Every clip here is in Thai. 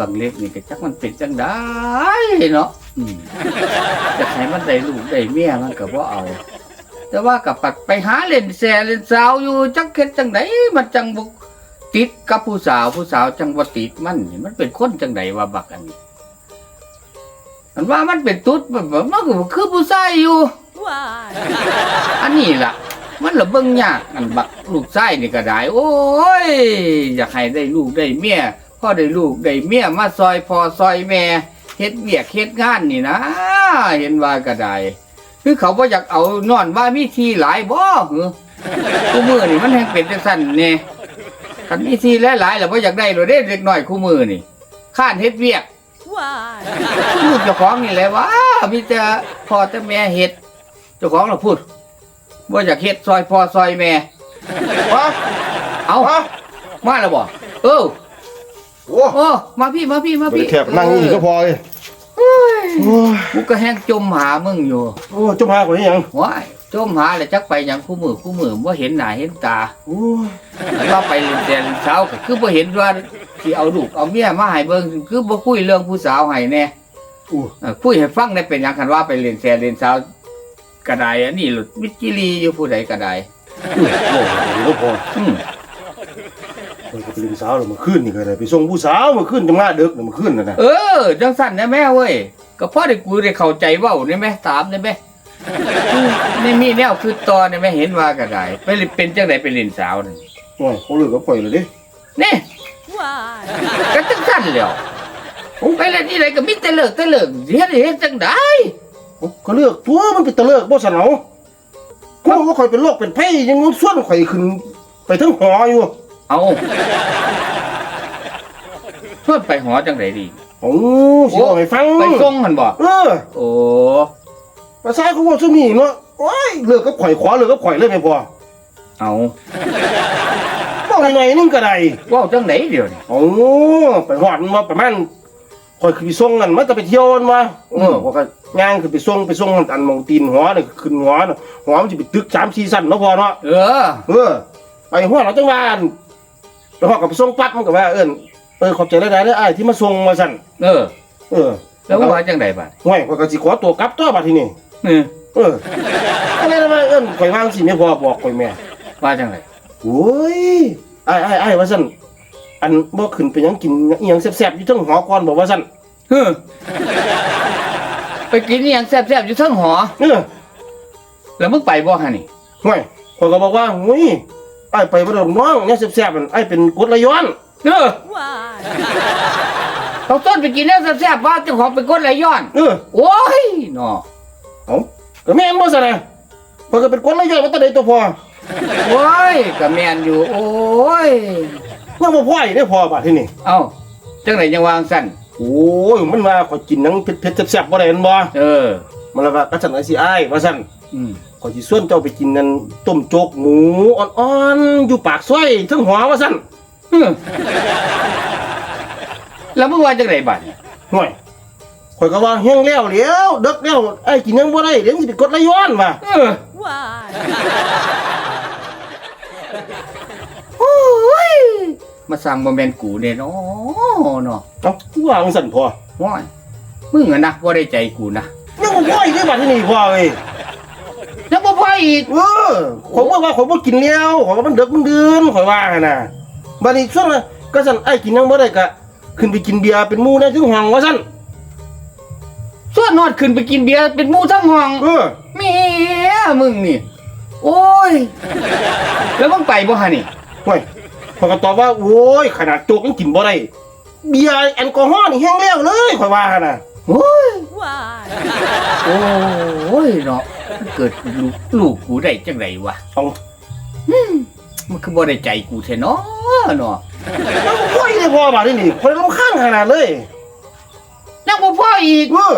บางเล็กนี่ก็จักมันเป็นจังได้เนาะอืมจะให้มันได้ลูกได้เมียมันก็บ่เอา แต่ว่ากับปัดไปหาเล่นแซ่เล่นสาวอยู่จักเฮ็ดจังไดมันจังบ่ติดกับผู้สาวผู้สาวจังบ่ติดมันนี่มันเป็นคนจังไดว่าบักอันนี้มันว่ามันเป็นตุ๊ดแบบว่ามันก็คือผู้ชายอยู่ Why? อันนี้ล่ะ มันละเบิ่งยากอันบักลูกชายนี่ก็ได้ โอ้ย อยากให้ได้ลูกได้เมีย พ่อได้ลูกได้เมียมาซอยพ่อซอยแม่เฮ็ดเวียกเฮ็ดงานนี่นะ เห็นว่าก็ไดคือเขาบ่อยากเอานอนว่ามีทีหลายบ่หรอคู่มือนี่มันแฮงเป็นจังซั่นแน่คันมีทีหลายๆแล้วบ่อยากได้โลดเด้เด็กน้อยคู่มือนี่ข้านเฮ็ดเวียกลูกเจ้าของนี่แหละว่ามีแต่พ่อแต่แม่เฮ็ดเจ้าของเราพูดว่าอยากเฮ็ดซอยพ่อซอยแม่วะเอาวะมาแล้วบ่เออ โอ้โอ้มาพี่มาพี่มาไปพี่แคบนั่งอีกก็พอเลยเอ้ยโอ้ยกูก็แห้งจมหามึงอยู่โอ้ยเจ้าพาคนนี้ยังว้ายจมหาแล้วจักไปหยังคู่มือคู่มือบ่เห็นหน้าเห็นตาโอ้ยแล้วว่าไปเรียนแต่เช้าก็คือบ่เห็นว่าที่เอาลูกเอาเมียมาให้เบิ่งคือบ่คุยเรื่องผู้สาวให้แน่โอ้ยเออคุยให้ฟังได้เป็นหยังคันว่าไปเรียนแซ่เรียนเช้าก็ได้อันนี้หลุดมิจิลีอยู่ผู้ใดก็ได้โอ้ยโอ้ยก็พออืม มันก็ไปเล่นสาวแล้วมาขึ้นนี่ก็ได้ไปส่งผู้สาวมาขึ้นจะมาเด็กน่ะมาขึ้นน่ะนะเออ จังสั่นนะแม่เว้ย ก็พ่อได้กูได้เข้าใจเว้าได้ไหมถามได้ไหมอืมนี่มีแนวคือตอนได้ไหมเห็นว่าก็ได้ไปเล่นเป็นจังไดไปเล่นสาวนั่นโอ้ยเขาเลิกกับข่อยเลยดินี่ Why? ก็จังสั่นแล้วผมไปเล่นที่ไหนก็มีแต่เลิกแต่เลิกเฮ็ดให้เฮ็ดจังไดโอ้ก็เลิกตัวมันเป็นตะเลิกบ่สนเอากูว่าข่อยเป็นโรคเป็นไผยังส่วนข่อยขึ้นไปทั้งหออยู่ เอาเพื่อไปหอจังไดดี โอ้สิเอาให้ฟังไปส่งหั่นบ่เออโอ้ภาษาเขาว่าซุนี่เนาะโอ้ยเลิกกับข่อยขอเลิกกับข่อยเลยแม่พ่อเอาบอกหน่อยๆนึงก็ได้เว้าจังไดเดี๋ยวนี้โอ้ไปหอดมาประมาณคอยคือไปส่งกันมาแต่ไปเที่ยวกันมาเออพอก็ย่างคือไปส่งไปส่งอันมองตีนหัวนี่ขึ้นหัวน่ะหัวมันจะไปตึกสามสี่สั้นเนาะพอเนาะเออเออไปหัวเราจังหวาอั นไปหอดกับไปส่งปั๊บมันก็ว่าเอิ้นเออขอบใจหลายๆเด้ออ้ายที่มาส่งมาสั่นเออ เออแล้วว่าจังไดบัดห่วยข้อยก็สิขอตัวกลับตัวบัดทีนี้เออเอออะไรนะว่าเอิ้นข่อยวางสิแม่พอบอกข่อยแม่ว่าจังไดโอ้ยอ้ายอ้ายอ้ายว่าสั่นอันบ่ขึ้นไปหยังกินอีหยังแซ่บๆอยู่เทั้งหอก่อนบอกว่าสั่นเฮ้อไปกินอหย่างแซ่บๆอยู่เทั้งหอ เออแล้วมึงไปบ่ฮะนี่ห่วยข้อยก็บอกว่าหุ้ย ไอ้ายไปบ่ได้หรอกน้องเนี่ยแซ่บๆมันไอ้ายเป็นกรดไหลย้อนเออ Why? เขาต้นไปกินแล้วแซ่บๆว่าเจ้าของเป็นคนไหลย้อน เออโอ้ยเนาะเอ้าก็แม่นบ่ซะนะข้อยก็เป็นกรดไหลย้อนมาแต่ใดตัวพอโอ้ยก็แม่นอยู่ โอ้ยยังบ่พออีกได้พอบาดทีนี้เอ้าจังไหนยังวางสั่นโอ้ยมันว่าข้อยกินหยังเผ็ดๆแซ่บๆบ่ได้แม่นบ่เออ มันเลยว่ากระสันไอ้สิอ้ายว่าซั่นอืม ข้อยสิชวนเจ้าไปกินนั่นต้มโจกหมูอ่อนๆอยู่ปากซอยเทั้งหัวว่าซั่นเออแล้วมึงว่าจังไหนบัดเนี่ยห่วยข้อยก็ว่าแห้งแล้วเดี๋ยวดึกแล้วไอ้ายกินหยังบ่ได้เดี๋ยวสิเป็นกรดไหลย้อนว่ะเออ Why? โอ้ยมาสั่งบ่แม่นกูเนี่ยเนาะเนาะเอ้าว่าจังซั่นพอว้ายมึงอะนะบ่ได้ใจกูนะยังบ่พออีกได้บาดทีนี้พอเอ้ยยังบ่พ ออีก เออผมว่าว่าผมบ่กินแล้วผมว่ามันเด็กมันเดือนข่อยว่าหั่นน่ะบัดนี้ช่วงนั้นก็สั่นไอ้กินยังบ่ได้ก็ขึ้นไปกินเบียร์เป็นหมู่ในถึงห้องว่าซั่นส่วนนอดขึ้นไปกินเบียร์เป็นหมู่ทั้งห้องเออแม่มึงนี่ โอ้ย แล้วมึงไปบ่ฮะนี่ ห่วยข่อยก็ตอบว่าโอ้ยขนาดโจกยังกินบ่ได้เบียร์แอลกอฮอล์นี่แห้งแล้วเลยข่อยว่าหั่นน่ะ โอ้ย Why? โอ้ยเนาะมันเกิดลูกลูกกูได้จังไดวะเอามันคือบ่ได้ใจกูแท้เนาะเนาะแล้วบ่ค่อยได้พอบาดนี้ข่อยรำคาญขนาดเลยยังบ่พออีกเออ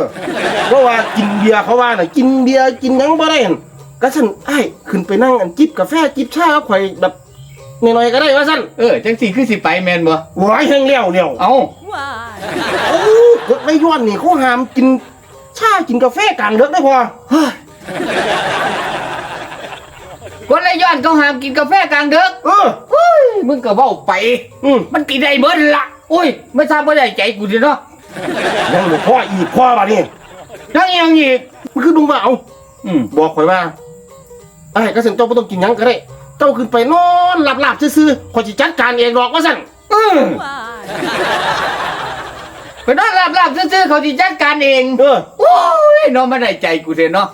เพราะว่ากินเบียร์เขาว่าน่ะกินเบียร์กินหยังบ่ได้หั่นก็สั่นไอ้ขึ้นไปนั่งอันจิบกาแฟจิบชากับข่อยแบบ น้อยๆก็ได้ว่าซั่นเออจังสิคือสิไปแม่นบ่โอ้ยแห้งแล้วแล้วเอ้า Why? โอ้กดไม่ย้อนนี่เขาห้ามกินชากินกาแฟกลางเดึกได้พอคนละย้อนเขาห้ามกินกาแฟกลางดึกเออเฮ้ยมึงก็เว้าไป อืมมันกินได้เบิดละโอ้ยไม่ทราบว่าได้ใจกูสิเนาะยังบ่พ่ออีกพ่อบัดนี้ยังอีกยังอีกมันคือลุงว่าเอาอืมบอกข่อยว่าไอ้กระสันเจ้าบ่ต้องกินหยังก็ได้ เจ้าขึ้นไปนอนหลับๆซื่อๆข่อยสิจัดการเองดอกว่าซั่นอืม Why? ไปนอนหลับๆซื่อๆเขาสิจัดการเองเออโอ้ยเนาะไม่ได้ใจกูสิเนาะ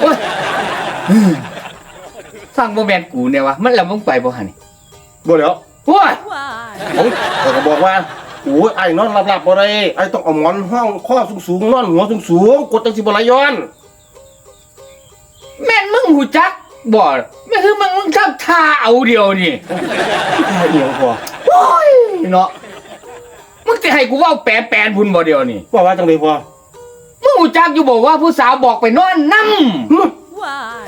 โอ้ยสร้างโมแมนกูเนี่ยวะมันแล้วมึงไปบ่หันนี่บ่แล้วโอ้ย Why? ผมข่อยก็บอกว่าโอ้ยไอ้นอนหลับๆบ่ได้ไอ้ต้องเอาหมอนห้องข้อสูงๆนอนหัวสูงๆกดจังสิบ่ไหลย้อน แม่นมึงหูจัก บ่ไม่คือมึงมึงชอบทาเอาเดียวนี่ไอ้เอียงพอโอ้ยเนาะมึงจะให้กูเว่าแปลแปลนพุ่นบ่เดียวนี่ว่าว่าจังได๋พอมึงหูจักอยู่บอกว่าผู้สาวบอกไปนอนนั่งหึ Why?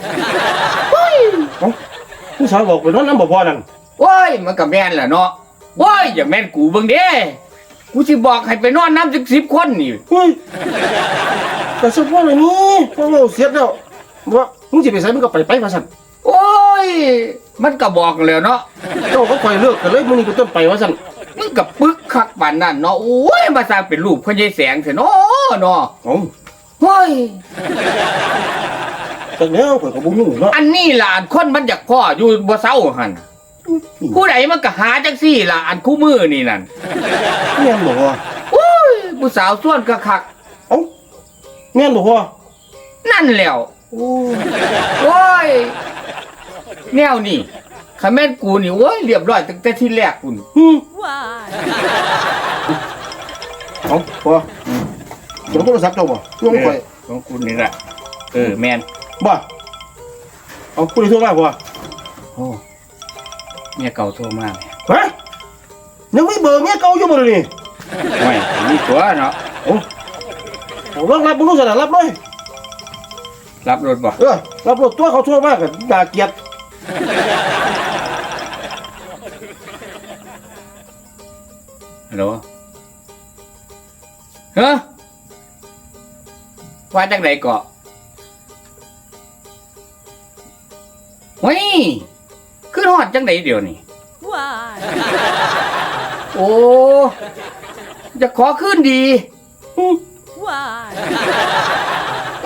เอ้าผู้สาวบอกไปนอนน้ำบ่พอนั่นโอ้ยมันก็แม่นแหละเนาะโอ้ยอย่าแม่นกูเบิ่งเด้กูสิบอกให้ไปนอนน้ำสิบสิบคนนี่เฮ้ยแต่สุดพ่อเลยนี่พ่อเราเสียแล้วว่า มึงสิไปไสมึงก็ไปไปว่าซั่นโอ้ย มันก็บอกแล้วเนาะเจ้าก็ค่อยเลิกกันเลยมื้อนี้เป็นต้นไปว่าซั่นมึงกับปึกคักปานนั่นเนาะโอ้ยมาสร้างเป็นลูกพ่อใหญ่แสงเถอะเนาะเนาะเอ้าเฮ้ยจากแล้วข่อยก็บ่รู้เนาะอันนี้ล่ะอันคนมันอยากพ่ออยู่บ่เศร้าหั่นผู้ใดมันก็หาจังซี่ล่ะอันคู่มือนี่นั่นแม่นบ่พอโอ้ยผู้สาวส่วนกะคักเอ้าแม่นบ่พอนั่นแหล้ว โอ้โอ้ยแนวนี่คาแม่นกูนี่โอ้ยเรียบร้อยตั้งแต่ที่แรกคุณฮึ Why? เอ้าพอเดี๋ยวโทรศัพท์เจ้าบ่ลงไปของคุณนี่แหละเออแมนบ่เอาผู้ใดโทรมาบ่โอ้เมียเก่าโทรมาฮะยังมีเบอร์เมียเก่าอยู่บ่เดี๋ยวนี้ไม่มีตัวเนาะโอ้เอารับรับบ่รู้ซั่นน่ะรับเลย รับรถบ่เออรับรถตัวเขาโทรมาก็น่าเกลียดฮัลโหลเฮ้อว่าจังไดเกาะเฮ้ยขึ้นฮอดจังไดเดี๋ยวนี้ Why? โอ้จะขอขึ้นดี Why? ไ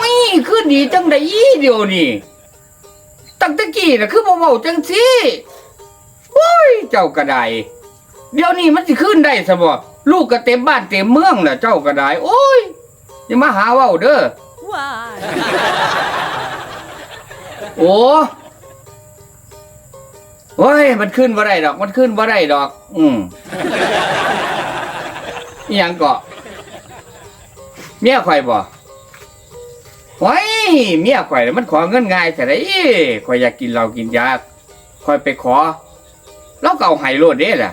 ม่ขึ้นดีจังไดเดี๋ยวนี้ตั้งแต่กี้น่ะคือบ่เว้าจังซี่โอ้ยเจ้าก็ได้เดี๋ยวนี้มันสิขึ้นได้ซะบ่ลูกก็เต็มบ้านเต็มเมืองน่ะเจ้าก็ได้โอ้ยอย่ามาหาเว้าเด้อ Why? โอ้โอ้ยมันขึ้นบ่ได้ดอก มันขึ้นบ่ได้ดอก อืมอหยังเกาะเมียข่อยบ่ โอ้ยเมียข่อยน่ะมันขอเงินง่ายแต่ได้ข่อยอยากกินเหล้ากินยาข่อยไปขอแล้วก็เอาไห้โลดเด้ล่ะ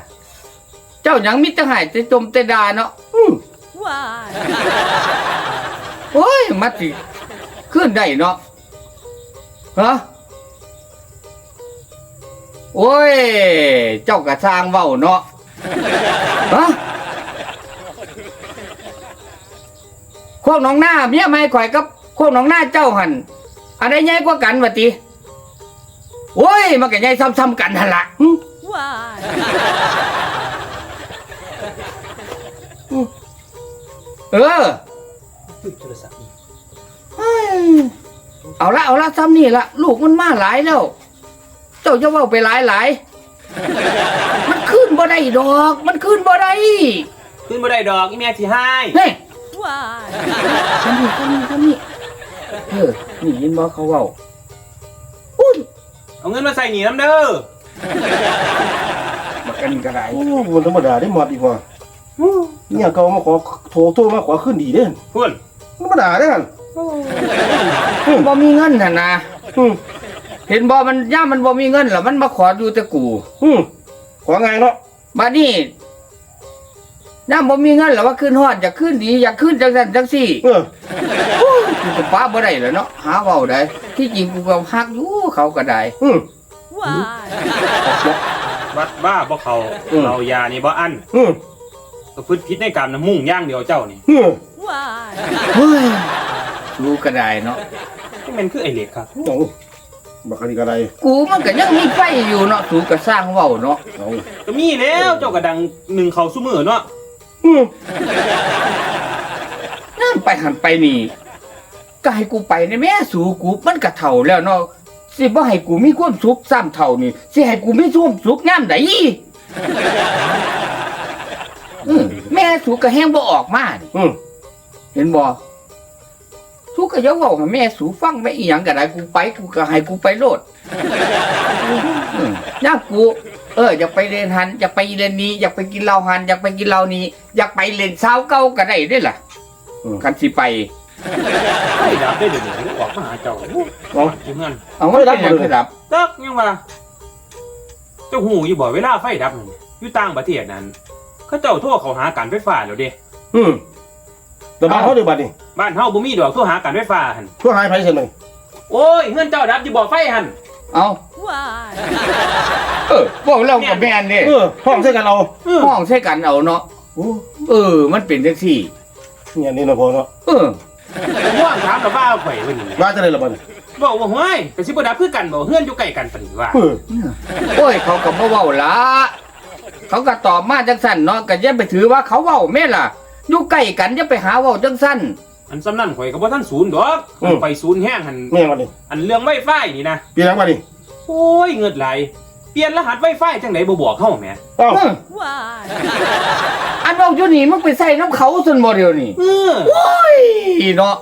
เจ้าหยังมิตรหายแต่จมแต่ดาเนาะอืม Why? โอ้ยมันสิขึ้นได้เนาะฮะโอ้ย เจ้ากระสร้างเว้าเนาะฮะโคกหนองหน้าเมียไม่ข่อยกับ โคกหนองหน้าเจ้าหันอันใดใหญ่กว่ากันวะติโอ้ยมันก็ใหญ่ซ้ำๆกันหั่นละ Why? เออเฮ้ยเอาละเอาละซ้ำนี่ละลูกมันมาหลายแล้ว เจ้าจะเว่าไปหลายหลายๆมันขึ้นบ่ได้ดอก มันขึ้นบ่ได้ขึ้นบ่ได้ดอกอีเมียสิให้ นี่ Why? ทำนี่ทำนี่ทำนี่ เออนี่ยินบ่เขาเว้าอุ้ยเอาเงินมาใส่หนีน้ำเด้อบักอันนี้ก็ได้โอ้บ่ธรรมดาได้หมดอีกว่าเนี่ยเก่ามาขอโทรโทรมาขอขึ้นดีเด้อพุ่นธรรมดาเด้อบ่มีเงินน่ะนะอืมเห็นบ่มันย่ามมันบ่มีเงินแล้วมันมาขออยู่แต่กูอืมขอไงเนาะบัดนี้ย่ามบ่มีเงินแล้วว่าขึ้นฮอดอยากขึ้นดีอยากขึ้นจังซั่นจังซี่เออ กูก็ป้าบ่ได้แหล้วเนาะหาเว้าได้ ที่จริงกูก็ฮักอยู่เขาก็ได้อืม Why? วัดบ้าบ่เขาอืม เรายานี่บ่อันอืมก็พืชพิษในกรรมน้ำมุ่งอย่างเดียวเจ้านี่อืม Why? เฮ้ยรู้ก็ได้เนาะที่มันคือไอเหล็กครับโอ้บักอันนี้ก็ได้กูมันก็ยังมีไฟอยู่เนาะสูก็สร้างเว้าเนาะเอาก็มีแล้วเจ้าก็ดังหนึ่งเขาซุมือเนาะอืมนั่นไปหันไปนี่ ก็ให้กูไปในแม่สู่กูมันก็เท่าแล้วเนาะสิบ่ให้กูมีความสุขซ้ำเท่านี่สิให้กูมีความสุขยามใดอืมแม่สูก็แห้งบ่ออกมานี่อืมเห็นบ่สูก็อยังบอกให้แม่สูฟังแม่อีหยังก็ได้กูไปกูก็ให้กูไปโลดอืมย่ากู เอออยากไปเรียนหันอยากไปเรียนนี้อยากไปกินเหล้าหันอยากไปกินเหล้านี้อยากไปเล่นเช้าเก่าก็ได้เด้ล่ะอืมกันสิไป ไฟดับได้เดี๋ยวนี้ออกมาหาเจ้าเอาอยู่เงินเอามันเป็นหยังคือดับตักยังว่าเจ้าหูอยู่บ่เวลาไฟดับนั่นอยู่ต่างประเทศนั้นเขาเจ้าโทรเขาหาการไฟฟ้าแล้วเด้อืมแต่บ้านเขาเดือบัดนี่บ้านเฮาบ่มีดอกโทรหาการไฟฟ้าหั่นเพื่อหายไปเสร็จไหมโอ้ยเงินเจ้าดับอยู่บ่ไฟหั่นเอา Why? เออบอกเรากับแม่นนี่เออห้องใช่กันเอาเออห้องใช้กันเอาเนาะโอ้เออมันเป็นจังซี่เนี่ยนี่เนาะพอเนาะเออผ มว่างถามแล้วว่าข่อยวันนี้ว่าจะได้ละบัดนี่บอกว่าห้วยไปสิบ่ดับคือกันบ่เฮือนอยู่ใกล้กันปานนี้ว่า เออโอ้ยเขาก็บ่เว้าละเขาก็ตอบมาจังซั่นเนาะก็อย่าไปถือว่าเขาเว้าแม่ล่ะอยู่ใกล้กันอย่าไปหาเว้าจังซั่นอันซ้ำนั่นข่อยก็บ่ทันศูนย์ดอกไปศูนย์แห้งหั่นแม่งบัดนี่อันเรื่องไวไฟนี่นะปีหลังบัดนี่โอ้ยเงิดไหล เปลี่ยนรหัสไวไฟจังไดบ่บอกเฮาแหมเอ้าเออ Why? อันเว้าอยู่นี่มึงไปใส่น้ำเขาซั่นบ่เดียวนี่เออโอ้ยเนาะ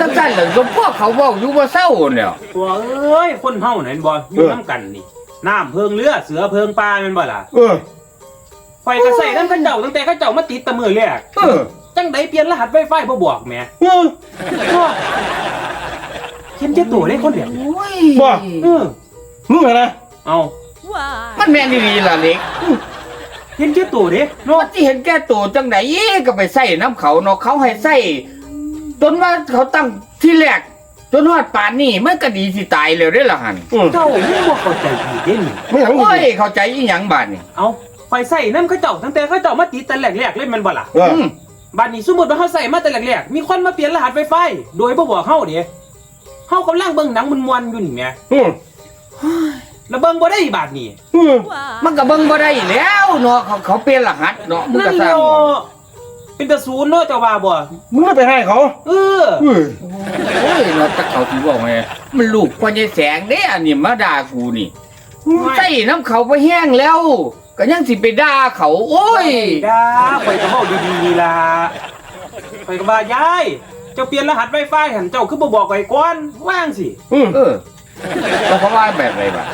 จังซั่นล่ะสมพวกเขาเว้าอยู่บ่เศร้าเนี่ยตัวเอ้ยคนเฮานั่นบ่อยู่นํกันนี่น้ำเพิงเรือเสือเพิงปลาแม่นบ่ล่ะเออไฟก็ใส่นำกันเจ้าตั้งแต่เขาเจ้ามาติดแตะมือแรกเออจังไดเปลี่ยนรหัสไวไฟบ่บอกแหมเออ เห็นเจ้าตัวได้คนเดียวโอ้ย บ่ เออมึงเหรอนะเอา Why? มันแม่นดีๆล่ะเล็กเห็นเจ้าตัวเด้เนาะว่าที่เห็นแก่ตัวจังไหนก็ไปใส่น้ำเขาเนาะเขาให้ใส่จนว่าเขาตั้งที่แรกจนฮอดป่านนี้มันก็ดีสิตายแล้วได้อละหันอืมเจ้ายังบ่เข้าใจอีกเด้นี่ไม่หลังอีกโอ้ยนี่เข้าใจอีหยังบาดนี่เอาไฟใส่นำเขาเจ้าตั้งแต่เขาเจ้ามาติดแต่แรกๆเลยแม่นบ่ล่ะเอออืมบัดนี้สมมุติว่าเฮาใส่มาแต่แรกๆมีคนมาเปลี่ยนรหัสไวไฟโดยบ่บอกเฮาเด้เฮากำลังเบิ่งหนังมวนๆอยู่นี่แหมอืม แล้วเบิ่งบ่ได้บาดนี้อืม Why? มันก็เบิ่งบ่ได้แล้วเนาะเขาเขาเปลี่ยนรหัสเนาะมันนั่ก็นสร้างเนาะเป็นตะศูนย์เนาะเจ้าว่าบ่มึงไม่ไปให้เขาเออเออโอ้ยเนาะถ้าเขาสิบอกไงมันลูกพ่อใหญ่แสงเด้อันนี้มาด่ากูนี่ใส่น้ำเขาไปแห้งแล้ว ก็ยังสิไปด่าเขา โอ้ยดาข่อยก็เว้าดีๆนี่ล่ะข่อยก็ว่ายายเจ้าเปลี่ยนรหัสไวไฟหั่นเจ้าคือบ่บอกไว้ก่อนว่างสิอืมเออ แล้วเขาว่าแบบไรบ้า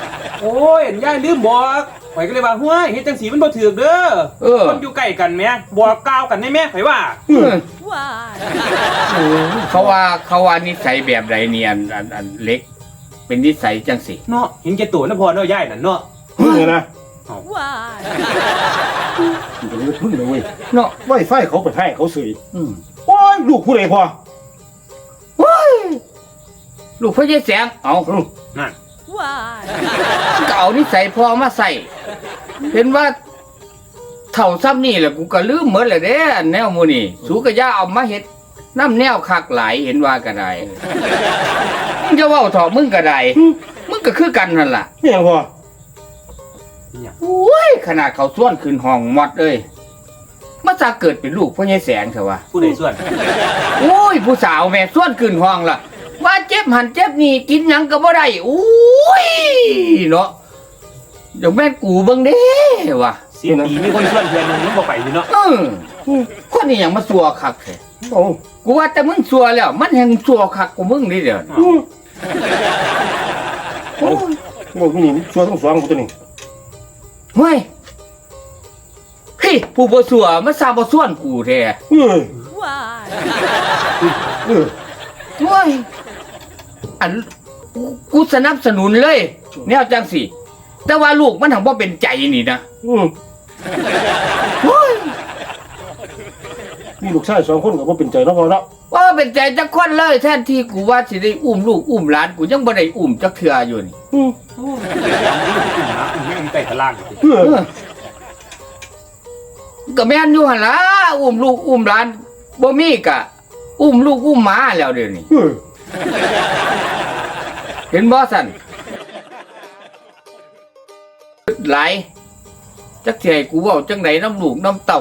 โอ้ยยายลืมบอกข่อยก็เลยว่าห้วยเฮ็ดจังสีมันบ่ถูกเด้อเออ คนอยู่ใกล้กันแหมบอกกล่าวกันได้แม่ข่อยว่าเออ Why? เขาว่าเขาว่านิสัยแบบไรเนี่ยอันอันอันเล็ก เป็นนิสัยจังสิเนาะเห็นแก่ตัวนะพ่อเนาะยายนั่นเนาะมึงเหรอนะ Why? มึงจะมึงเลยเว้ยเนาะไวไฟเขาไปให้เขาเสยอืมโอ้ยลูกผู้ใดพอโอ้ย ลูกพ่อเยแสงเอาอืมนั่น Why? ก็เอานิสัยพ่อมาใส่เห็นว่าเท่าซ้ำนี่แหละกูก็ลืมหมดเลยเด้อันแนวหมูนี่สูกะยาเอามาเฮ็ดน้ำแนวคักหลายเห็นว่าก็ได้มึงจะเว่าถอมึงก็ได้มึงก็คือกันนั่นล่ะนี่ยังพอเนี่ยโอ้ยขนาดเขาส่วนขึ้นห้องหมดเอ้ยมาจะเกิดเป็นลูกพ่อเยแสงเถอะวะผู้ใดส่วนโอ้ยผู้สาวแม่ส่วนขึ้นห้องล่ะว่าเจ็บหันเจ็บนี่กินหยังก็บ่ได้โอ้ยเนาะเดี๋ยวแม่นกูเบิ่งเด้ว่ะเสียปีมีคนส่วนเพื่อนหนึงยังบ่ไปอยู่เนาะเออคนนี้หยังมาสัวคักแท้โอ้กูว่าแต่มึงสัวแล้ว มันแห่งสัวคักกูมึงนี่เดี๋ยวอืมโอ้ยบอกนี่ชัวร์ทั้งสองกูตัวนี้เฮ้ยพี่ผู้บ่สัวมาซาบ่ส่วนกูแท้เออ Why? เออโอ้ย อันกูกูสนับสนุนเลยแนวจังสิแต่ว่าลูกมันถังบ่เป็นใจนี่นะอืมโอ้ยมีลูกชายสองคนกับว่าเป็นใจเนาะพอเนาะว่าเป็นใจจักคนเลยแทนที่กูว่าสิได้อุ้มลูกอุ้มหลานกูยังบ่ได้อุ้มจักเทื่ออยู่นี่อืมโอ้ยแม่งใต้ตารางสิเออเออก็แม่นอยู่หั่นล่ะอุ้มลูกอุ้มหลานบ่มีกะ อุ้มลูกอุ้มหมาแล้วเดี๋ยวนี้เออ เห็นบ่สั่นหลายจักสิให้กูเว้าจังไดน้ำลูกน้ำเต้า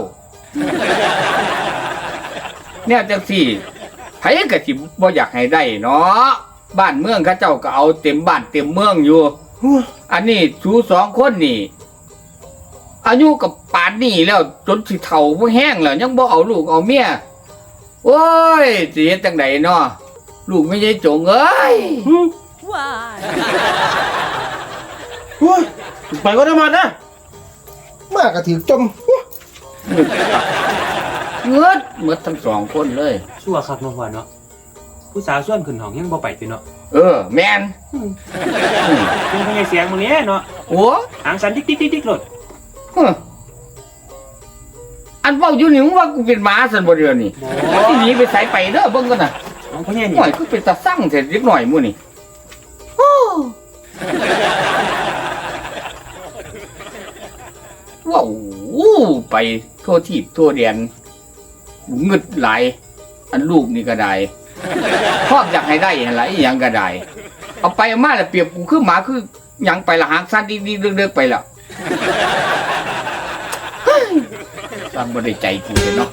เนี่ยจังสี่ไผก็สิบ่อยากให้ได้เนาะบ้านเมืองเขาเจ้าก็เอาเต็มบ้านเต็มเมืองอยู่อันนี้ชูสองคนนี่ อายุกับป่านนี่แล้วจนสิเฒ่าบ่แห้งแล้วยังบ่เอาลูกเอาเมียโอ้ยสิเฮ็ดจังไดเนาะ ลูกไม่ใช่จงเอ้ย Why? โอ้ยไปก็ได้มานะมากระถือจมเงือดหมดทั้งสองคนเลย ชั่วครับเนาะพ่อเนาะผู้สาวส่วนขึ้นห้องยังบ่ไปติเนาะเออ แมนอืมเป็นพญาเสียงมื้อนี้เนาะโอ้หางสันติ๊กติ๊กติ๊กติ๊กโลดฮะอันเว้าอยู่นี่มึงว่ากูเป็นหมาสันบ่เดือนนี่บ่ที่หนีไปสายไปเด้อเบิ่งกันน่ะ ของพญาหนี่น่อยคือเป็นตาสั่งเสร็จเล็กหน่อยมื้อนี่โอ้ว้าวไปทั่วทีบทั่วเดียนเงึดหลายอันลูกนี่ก็ได้ชอบอยากให้ได้หั่นล่ะอีหยังก็ได้เอาไปเอามาแล้วเปรียบกูคือหมาคือหยังไปละหางสั้นดีๆเลือกๆไปแล้วเฮ้ยสร้างบ่ได้ใจกูเลยเนาะ